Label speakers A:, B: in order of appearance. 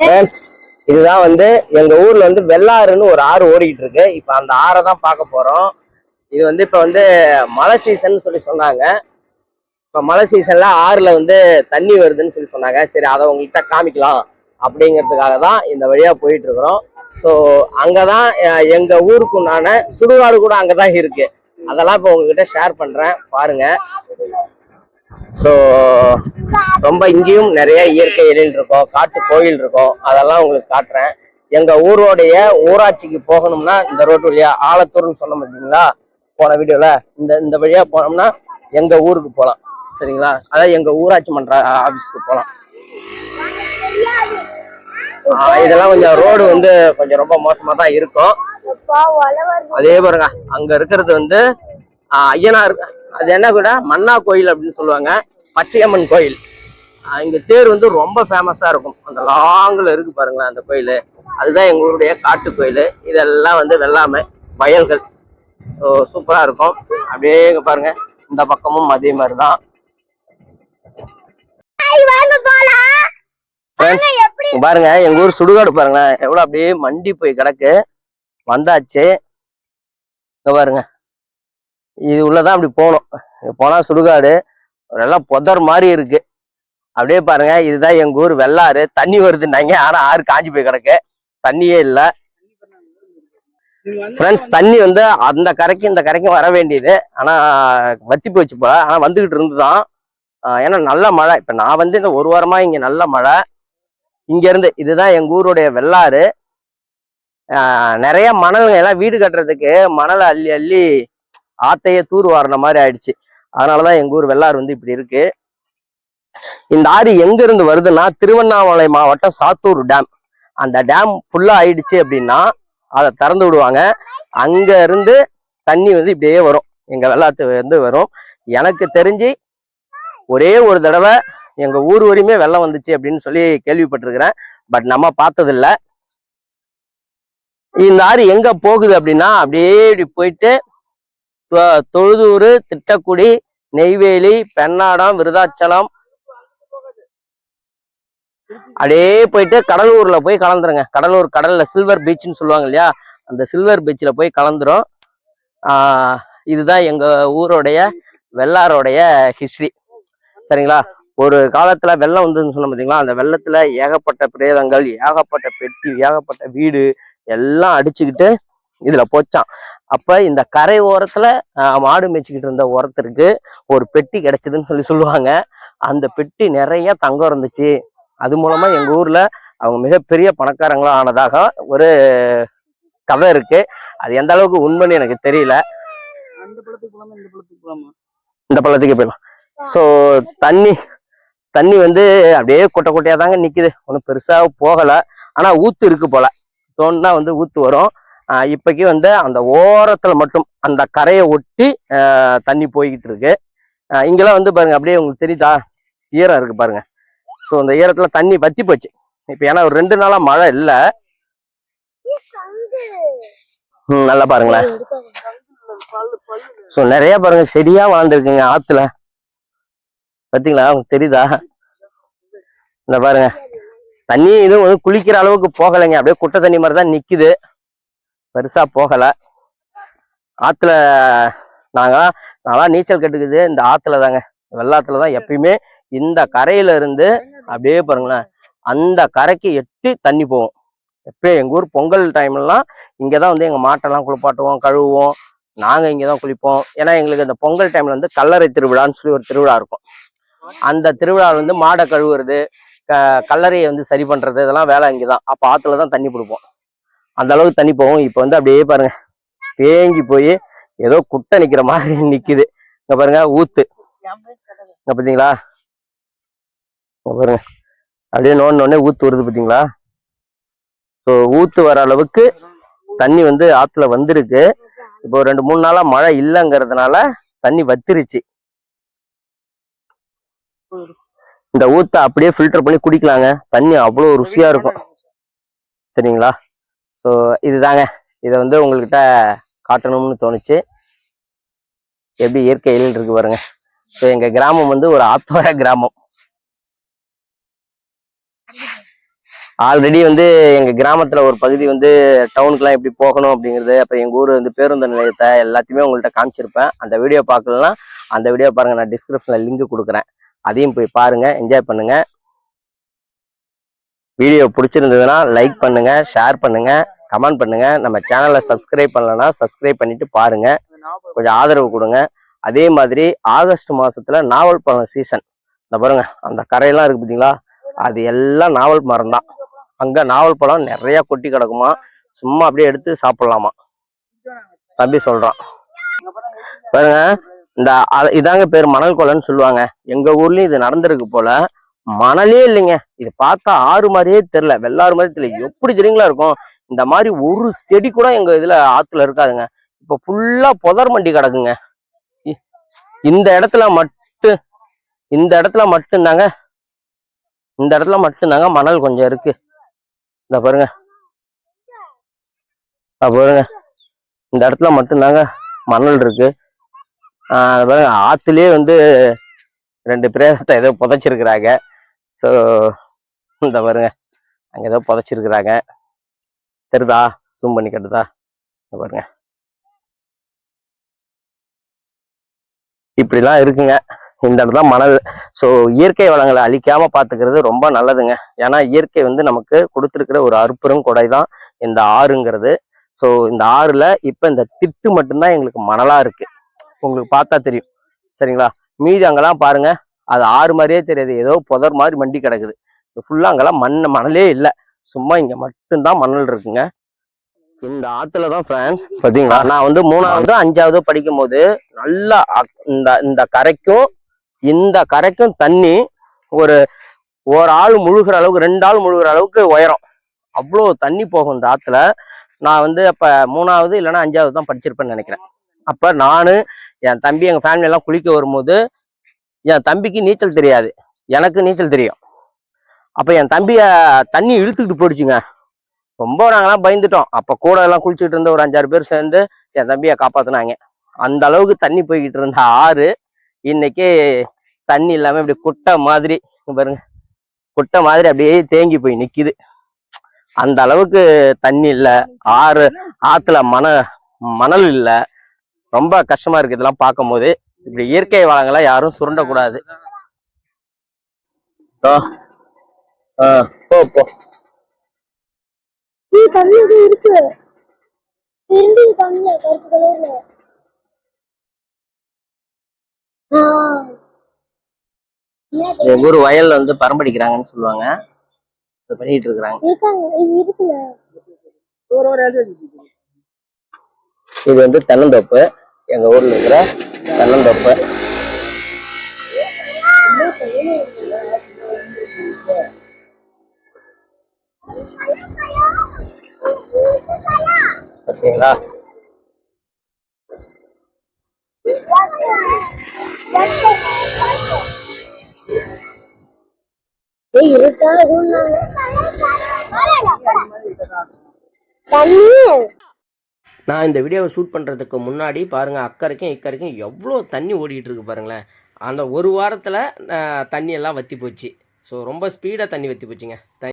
A: Friends இதுதான் வந்து எங்க ஊர்ல வந்து வெள்ளாறுன்னு ஒரு ஆறு ஓடிக்கிட்டு இருக்கு. இப்ப அந்த ஆறை தான் பார்க்க போறோம். இது வந்து இப்ப வந்து மழை சீசன் சொல்லி சொன்னாங்க. இப்ப மழை சீசன்ல ஆறுல வந்து தண்ணி வருதுன்னு சொல்லி சொன்னாங்க. சரி அதை உங்கள்கிட்ட காமிக்கலாம் அப்படிங்கிறதுக்காக தான் இந்த வழியா போயிட்டு இருக்கிறோம். ஸோ அங்கதான் எங்க ஊருக்கு உண்டான சுடுகாடு கூட அங்கதான் இருக்கு. அதெல்லாம் இப்போ உங்ககிட்ட ஷேர் பண்றேன். பாருங்க. ஸோ ரொம்ப இங்கேயும் நிறைய இயற்கை எழில் இருக்கும் காட்டு கோயில் இருக்கும். அதெல்லாம் உங்களுக்கு காட்டுறேன். எங்க ஊரோடைய ஊராட்சிக்கு போகணும்னா இந்த ரோட்டு வழியா ஆலத்தூர்னு சொன்ன பார்த்தீங்களா? போன வீடியோல. இந்த இந்த வழியா போனோம்னா எங்க ஊருக்கு போகலாம் சரிங்களா? அதாவது எங்க ஊராட்சி மன்ற ஆபீஸ்க்கு போகலாம் இதெல்லாம் கொஞ்சம் ரோடு வந்து கொஞ்சம் ரொம்ப மோசமா தான் இருக்கும். அதே பாருங்க அங்க இருக்கிறது வந்து ஐயனார் அது என்ன கூட மன்னா கோயில் அப்படின்னு சொல்லுவாங்க. பச்சையம்மன் கோயில். இங்க தேர் வந்து ரொம்ப ஃபேமஸா இருக்கும். அந்த லாங்கில் இருக்கு பாருங்களேன் அந்த கோயில். அதுதான் எங்க ஊருடைய காட்டு கோயில். இதெல்லாம் வந்து வெள்ளாமை வயல்கள். ஸோ சூப்பரா இருக்கும். அப்படியே இங்க பாருங்க இந்த பக்கமும் அதே மாதிரி தான் பாருங்க எங்க ஊர் சுடுகாடு பாருங்களேன். எவ்வளவு அப்படியே மண்டி போய் கிடக்கு. வந்தாச்சு. இங்க பாருங்க. இது உள்ளதான் அப்படி போகணும். போனால் சுடுகாடு நல்லா புதர் மாதிரி இருக்கு. அப்படியே பாருங்க இதுதான் எங்க ஊர் வெள்ளாறு. தண்ணி வருதுன்னாங்க ஆனா ஆறு காஞ்சி போய் கிடக்கு. தண்ணியே இல்லை. ஃப்ரெண்ட்ஸ் தண்ணி வந்து அந்த கரைக்கு இந்த கரைக்கும் வர வேண்டியது. ஆனா வத்தி போச்சு போல. ஆனா வந்துகிட்டு இருந்துதான். ஏன்னா நல்ல மழை. இப்ப நான் வந்து இந்த ஒரு வாரமா இங்க நல்ல மழை. இங்க இருந்து இதுதான் எங்க ஊருடைய வெள்ளாறு. நிறைய மணலுங்க எல்லாம் வீடு கட்டுறதுக்கு மணலை அள்ளி அள்ளி ஆத்தையே தூர் வாரின மாதிரி ஆயிடுச்சு. அதனாலதான் எங்க ஊர் வெள்ளாறு வந்து இப்படி இருக்கு. இந்த ஆறு எங்க இருந்து வருதுன்னா திருவண்ணாமலை மாவட்டம் சாத்தூர் டேம் அந்த டேம் ஃபுல்லா ஆயிடுச்சு அப்படின்னா அதை திறந்து விடுவாங்க. அங்க இருந்து தண்ணி வந்து இப்படியே வரும். எங்க வெள்ளாத்து வந்து வரும். எனக்கு தெரிஞ்சு ஒரே ஒரு தடவை எங்க ஊர் வரையுமே வெள்ளம் வந்துச்சு அப்படின்னு சொல்லி கேள்விப்பட்டிருக்கிறேன். பட் நம்ம பார்த்ததில்ல. இந்த ஆறு எங்க போகுது அப்படின்னா அப்படியே இப்படி போயிட்டு தொழுதூர் திட்டக்குடி நெய்வேலி பெண்ணாடம் விருதாச்சலம். அப்படியே போயிட்டு கடலூர்ல போய் கலந்துருங்க. கடலூர் கடல்ல சில்வர் பீச்னு சொல்லுவாங்க இல்லையா? அந்த சில்வர் பீச்ல போய் கலந்துரும். இதுதான் எங்க ஊரோடைய வெள்ளாரோடைய ஹிஸ்டரி சரிங்களா? ஒரு காலத்துல வெள்ளம் வந்ததுன்னு சொன்ன பார்த்தீங்களா அந்த வெள்ளத்துல ஏகப்பட்ட பிரேதங்கள் ஏகப்பட்ட பெட்டி ஏகப்பட்ட வீடு எல்லாம் அடிச்சுக்கிட்டு இதுல போச்சான் அப்ப இந்த கரை ஓரத்துல மாடு மேய்ச்சிக்கிட்டு இருந்த ஒருத்தருக்கு ஒரு பெட்டி கிடைச்சதுன்னு சொல்லி சொல்லுவாங்க. அந்த பெட்டி நிறைய தங்கம் இருந்துச்சு. அது மூலமா எங்க ஊர்ல அவங்க மிகப்பெரிய பணக்காரங்களா ஆனதாக ஒரு கதை இருக்கு. அது எந்த அளவுக்கு உண்மைன்னு எனக்கு தெரியல.
B: இந்த
A: பள்ளத்துக்கு போயிடலாம். ஸோ தண்ணி தண்ணி வந்து அப்படியே குட்டை குட்டையா தாங்க நிக்குது. ஒன்றும் பெருசா போகல. ஆனா ஊத்து இருக்கு போல. தோணுனா வந்து ஊத்து வரும். இப்போக்கி வந்து அந்த ஓரத்துல மட்டும் அந்த கரையை ஒட்டி தண்ணி போய்கிட்டு இருக்கு. இங்கெல்லாம் வந்து பாருங்க அப்படியே உங்களுக்கு தெரியுதா? ஈரம் இருக்கு பாருங்க. ஸோ அந்த ஈரத்துல தண்ணி வத்தி போச்சு. இப்போ ஏன்னா ஒரு ரெண்டு நாளா மழை இல்லை. ம், நல்லா பாருங்களேன் ஸோ நிறைய பாருங்க செடியா வளர்ந்துருக்குங்க ஆத்துல. பாத்தீங்களா உங்களுக்கு தெரியுதா? இந்த பாருங்க. தண்ணி இதுவும் வந்து குளிக்கிற அளவுக்கு போகலைங்க. அப்படியே குட்டை தண்ணி மாதிரி தான் நிக்குது. பெருசாக போகலை. ஆற்றுல நாங்கள் நல்லா நீச்சல் கட்டுக்குது. இந்த ஆற்றுல தாங்க வெள்ளாத்துல தான் எப்பயுமே. இந்த கரையில இருந்து அப்படியே பாருங்களேன் அந்த கரைக்கு எட்டி தண்ணி போவோம். எப்பயும் எங்கள் ஊர் பொங்கல் டைம்லாம் இங்கதான் வந்து எங்கள் மாட்டெல்லாம் குளிப்பாட்டுவோம் கழுவுவோம். நாங்கள் இங்கே தான் குளிப்போம். ஏன்னா எங்களுக்கு இந்த பொங்கல் டைமில் வந்து கல்லறை திருவிழான்னு சொல்லி ஒரு திருவிழா இருக்கும். அந்த திருவிழாவில் வந்து மாடை கழுவுறது க- கல்லறையை வந்து சரி பண்ணுறது இதெல்லாம் வேலை இங்கே தான் அப்போ ஆற்றுல தான் தண்ணி பிடிப்போம். அந்த அளவுக்கு தண்ணி போகும். இப்போ வந்து அப்படியே பாருங்க. தேங்கி போய் ஏதோ குட்டை நிக்கிற மாதிரி நிக்குது. இங்க பாருங்க ஊத்து. இங்க பாத்தீங்களா? இங்க பாருங்க. அப்படியே நோண்டோடனே ஊத்து வருது பாத்தீங்களா? ஸோ ஊத்து வர அளவுக்கு தண்ணி வந்து ஆத்துல வந்திருக்கு. இப்போ ரெண்டு மூணு நாளா மழை இல்லைங்கிறதுனால தண்ணி வத்திருச்சு. இந்த ஊத்தை அப்படியே ஃபில்டர் பண்ணி குடிக்கலாங்க. தண்ணி அவ்வளோ ருசியா இருக்கும். சரிங்களா ஸோ இதுதாங்க. இதை வந்து உங்கள்கிட்ட காட்டணும்னு தோணுச்சு. எப்படி இயற்கை எழில் இருக்கு பாருங்க. ஸோ எங்கள் கிராமம் வந்து ஒரு ஆத்தோர கிராமம். ஆல்ரெடி வந்து எங்கள் கிராமத்தில் ஒரு பகுதி வந்து டவுனுக்குலாம் எப்படி போகணும் அப்படிங்கிறது அப்புறம் எங்கள் ஊர் வந்து பேருந்து நிலையத்தை எல்லாத்தையுமே உங்கள்கிட்ட காமிச்சிருப்பேன். அந்த வீடியோ பார்க்கலாம் அந்த வீடியோ பாருங்கள் நான் டிஸ்கிரிப்ஷனில் லிங்க் கொடுக்குறேன். அதையும் போய் பாருங்கள் என்ஜாய் பண்ணுங்கள் வீடியோ பிடிச்சிருந்ததுன்னா லைக் பண்ணுங்க ஷேர் பண்ணுங்க கமெண்ட் பண்ணுங்க. நம்ம சேனலை சப்ஸ்கிரைப் பண்ணலன்னா சப்ஸ்கிரைப் பண்ணிட்டு பாருங்க. கொஞ்சம் ஆதரவு கொடுங்க. அதே மாதிரி ஆகஸ்ட் மாசத்துல நாவல் பழம் சீசன் இந்த பாருங்க அந்த கரையெல்லாம் இருக்கு பார்த்தீங்களா அது எல்லாம் நாவல் மரம் தான். அங்க நாவல் பழம் நிறைய கொட்டி கிடக்குமா? சும்மா அப்படியே எடுத்து சாப்பிடலாமா? தம்பி சொல்றான். பாருங்க இந்த இதாங்க பேர் மணல் கொலைன்னு சொல்லுவாங்க. எங்க ஊர்லயும் இது நடந்திருக்கு போல. மணலே இல்லைங்க. இது பார்த்தா ஆறு மாதிரியே தெரில வெள்ளாறு மாதிரி தெரியல. எப்படி தெரியுங்களா இருக்கும்? இந்த மாதிரி ஒரு செடி கூட எங்கள் இதில் ஆற்றுல இருக்காதுங்க. இப்போ ஃபுல்லாக புதர் மண்டி கிடக்குங்க. இ- இந்த இடத்துல மட்டும் இந்த இடத்துல மட்டும்தாங்க. இந்த இடத்துல மட்டும்தாங்க மணல் கொஞ்சம் இருக்கு. இந்த பாருங்க. பாருங்க. இந்த இடத்துல மட்டும்தாங்க மணல் இருக்கு. பாருங்க. ஆற்றுலேயே வந்து ரெண்டு பிரேதத்தை ஏதோ புதைச்சிருக்கிறாங்க. ஸோ இந்த பாருங்க. அங்கே ஏதோ புதைச்சிருக்கிறாங்க. தெரிதா ஜூம் பண்ணி கட்டுதா? இந்த பாருங்க. இப்படிலாம் இருக்குங்க. இந்த இடத்துல மணல். ஸோ இயற்கை வளங்களை அழிக்காம பார்த்துக்கிறது ரொம்ப நல்லதுங்க. ஏன்னா இயற்கை வந்து நமக்கு கொடுத்துருக்கிற ஒரு அற்புதம் கொடை தான் இந்த ஆறுங்கிறது. ஸோ இந்த ஆறுல இப்போ இந்த திட்டு மட்டும்தான் எங்களுக்கு மணலா இருக்கு. உங்களுக்கு பார்த்தா தெரியும். சரிங்களா? மீதி அங்கெல்லாம் பாருங்க. அது ஆறு மாதிரியே தெரியாது. ஏதோ புதர் மாதிரி மண்டி கிடக்குது. ஃபுல்லாக அங்கெல்லாம் மண் மணலே இல்லை. சும்மா இங்கே மட்டும்தான் மணல் இருக்குங்க. இந்த ஆத்துல தான் ஃப்ரெண்ட்ஸ் பார்த்தீங்களா நான் வந்து மூணாவது அஞ்சாவது படிக்கும் போது நல்லா அக்- இந்த இந்த கரைக்கும் இந்த கரைக்கும் தண்ணி ஒரு ஒரு ஆள் முழுகிற அளவுக்கு ரெண்டு ஆள் முழுகிற அளவுக்கு உயரம். அவ்வளோ தண்ணி போகும் இந்த ஆற்றுல நான் வந்து அப்போ மூணாவது இல்லைன்னா அஞ்சாவது தான் படிச்சிருப்பேன்னு நினைக்கிறேன். அப்போ நான் என் தம்பி எங்கள் ஃபேமிலியெல்லாம் குளிக்க வரும்போது என் தம்பிக்கு நீச்சல் தெரியாது. எனக்கு நீச்சல் தெரியும். அப்போ என் தம்பியை தண்ணி இழுத்துக்கிட்டு போயிடுச்சுங்க. ரொம்ப நாங்களாம் பயந்துட்டோம். அப்போ கூட எல்லாம் குளிச்சுட்டு இருந்த ஒரு அஞ்சாறு பேர் சேர்ந்து என் தம்பியை காப்பாற்றினாங்க அந்த அளவுக்கு தண்ணி போய்கிட்டு இருந்த ஆறு இன்னைக்கு தண்ணி இல்லாமல் இப்படி குட்டை மாதிரி பாருங்க. குட்டை மாதிரி அப்படியே தேங்கி போய் நிற்கிது அந்த அளவுக்கு தண்ணி இல்லை. ஆறு ஆற்றுல மண மணல் இல்லை. ரொம்ப கஷ்டமாக இருக்குது இதெல்லாம் பார்க்கும்போது. இப்படி இயற்கை வளங்களை யாரும் சுரண்டக்கூடாது. போ போ.
C: இருக்கு.
A: ஊர் வயல்ல வந்து பரம்படிக்கிறாங்கன்னு சொல்லுவாங்க. அது பண்ணிட்டு இருக்கிறாங்க.
C: இது
A: வந்து தென்னந்தோப்பு. எங்க ஊர்ல இருக்கிற தென்னந்தோப்பு. ஓகேங்களா
C: ஏய் தண்ணி.
A: நான் இந்த வீடியோவை ஷூட் பண்ணுறதுக்கு முன்னாடி பாருங்கள் அக்கறைக்கும் இக்கரைக்கும் எவ்வளோ தண்ணி ஓடிக்கிட்டு இருக்கு பாருங்களேன். அந்த ஒரு வாரத்தில் தண்ணி எல்லாம் வற்றி போச்சு. ஸோ ரொம்ப ஸ்பீடாக தண்ணி வற்றி போச்சுங்க.